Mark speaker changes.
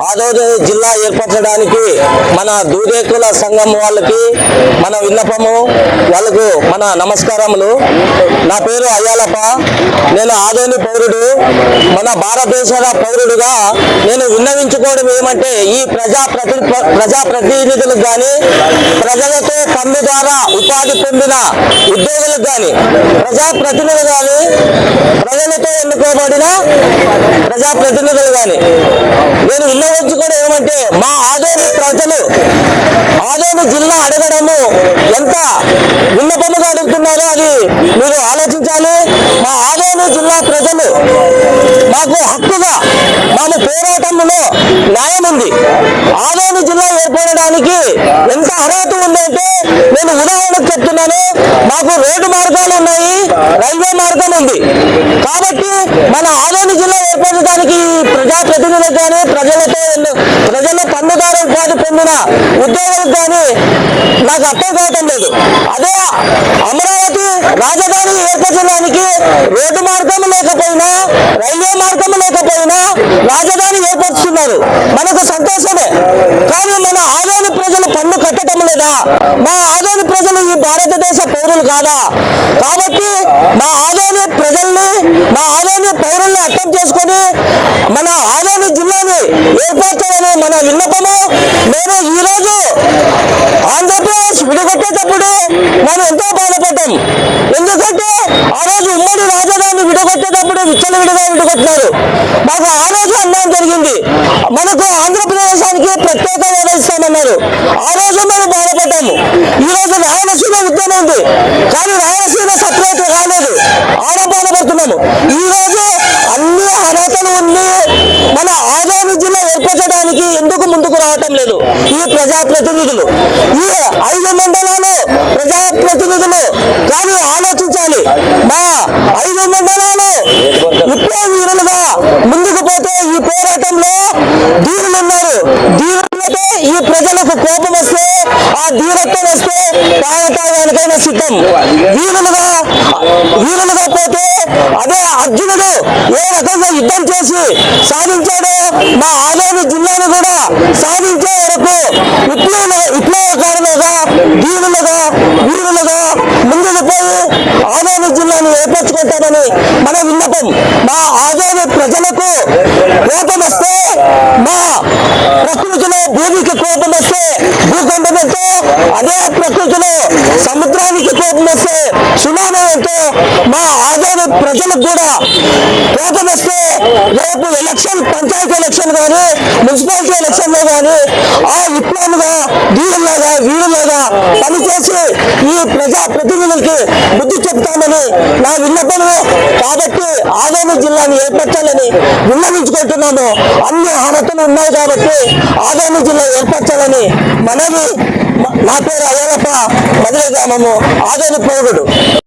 Speaker 1: ఆదోని జిల్లా ఏర్పరచడానికి మన దూదేకుల సంఘం వాళ్ళకి మన విన్నపము వాళ్ళకు మన నమస్కారములు. నా పేరు అయ్యాలప్ప. నేను ఆదోని పౌరుడు. మన భారతదేశ పౌరుడుగా నేను విన్నవించుకోవడం ఏమంటే ఈ ప్రజా ప్రతి ప్రజా ప్రతినిధులకు కానీ ప్రజలతో పన్ను ద్వారా ఉపాధి పొందిన ఉద్యోగులకు కానీ ప్రజా ప్రతినిధులు కానీ ప్రజలతో ఎన్నుకోబడిన ప్రజా ప్రతినిధులు కానీ నేను విన్నవించుకోవడం ఏమంటే మా ఆదోని ప్రజలు ఆదోని జిల్లా అడగడము ఎంత విన్నపముగా అడుగుతున్నారో అది మీరు ఆలోచించాలి. మా ఆదోని జిల్లా ప్రజలు మాకు హక్కుగా మాకు పోరాటంలో న్యాయం ఉంది. ఆదోని జిల్లా ఏర్పడడానికి ఎంత అర్హత ఉందంటే నేను ఉదాహరణకు చెప్తున్నాను. మాకు రోడ్డు మార్గాలు ఉన్నాయి రైల్వే మార్గం ఉంది. కాబట్టి మన ఆదోని జిల్లా ఏర్పడడానికి ప్రజాప్రతినిధులకు కానీ ప్రజలతో ప్రజల పన్నుదారు ఉపాధి పొందిన ఉద్యోగులకు కానీ నాకు అర్థం కావటం లేదు. అదే అమరావతి రాజధాని ఏర్పరచడానికి రోడ్డు మార్గం లేకపోయినా రైల్వే మార్గం లేకపోయినా రాజధాని ఏర్పరుస్తున్నారు. మనకు సంతోషమే. కానీ మన ఆదాని ప్రజలు పన్ను కట్టడం లేదా మా ఆదాని ప్రజలు ఈ భారతదేశ పౌరులు కాదా? కాబట్టి మా ఆదాని ప్రజల్ని మా ఆదాని పౌరుల్ని అర్థం చేసుకొని మన ఆదాయ జిల్లాని ఏర్పరచాలని మన విన్నపము మేము ఈ ఆంధ్రప్రదేశ్ విడగొట్టేటప్పుడు మనం ఎంతో బాధపడ్డాం. ఎందుకంటే ఆ రోజు ఉమ్మడి రాజధాని విడగొట్టేటప్పుడు విచ్చలవిడిగా విడగొట్టినారు. మాకు ఆ రోజు అన్యాయం జరిగింది. మనకు ఆంధ్రప్రదేశానికి ప్రత్యేక హోదా ఇస్తామన్నారు ఆ రోజు మేము బాధపడ్డాము. ఈ రోజు రాయలసీమ ఉద్యమం ఉంది. కానీ రాయలసీమ సపరేట్ కాలేదు ఆడ బాధపడుతున్నాము. ఈ రోజు అన్ని ఉంది మన ఆదాయ జిల్లా ఏర్పరచడానికి ఎందుకు ముందుకు రావటం లేదు. ఈ ప్రజాప్రతినిధులు ఈ ఐదు మండలాలు ప్రజాప్రతినిధులు కానీ ఆలోచించాలి. మా ఐదు మండలాలు విప్లవ వీరులుగా ముందుకు పోతే ఈ పోరాటంలో ధీరులు ఉన్నారు ఈ ప్రజలకు కోపం వస్తుంది. ఆ ధీరత్వం వస్తే ప్రాణత్యాగానికైనా సిద్ధం. వీరులుగా వీరులుగా పోతే అదే అర్జునుడు ఏ రకంగా యుద్ధం చేసి సాధించాడో మా ఆదాయ జిల్లాను కూడా సాధించే వరకు విప్లవ విప్లవకారులుగా ధీరులుగా వీరులుగా ముందుకు పోయి ఆదాయ జిల్లాను ఏర్పరచుకుంటామని మన విన్నపం. ప్రజలకు కోపం వస్తే మా ప్రకృతిలో భూమికి కోపం వస్తే భూకంపం ఎంతో అదే ప్రకృతిలో సముద్రానికి కోపం వస్తే సునామీ ఎంతో మా ప్రజలకు కూడా కోపం వస్తే రేపు ఎలక్షన్ పంచాయతీ ఎలక్షన్ కానీ మున్సిపాలిటీ ఎలక్షన్లో కానీ ఆ విప్లవంగా వీరులాగా వీరులాగా పనిచేసి ఈ ప్రజా ప్రతినిధులకి బుద్ధి చెప్తామని నా విన్నపమే. కాబట్టి ఆదాము జిల్లాని ఏర్పరచాలని విన్నవించుకుంటున్నాము అన్ని అర్హతలు ఉన్నాయి కాబట్టి ఆదాము జిల్లా ఏర్పరచాలని మనవి. నా పేరు అయ్యప్ప మధుర గ్రామము ఆదాయ పోగుడు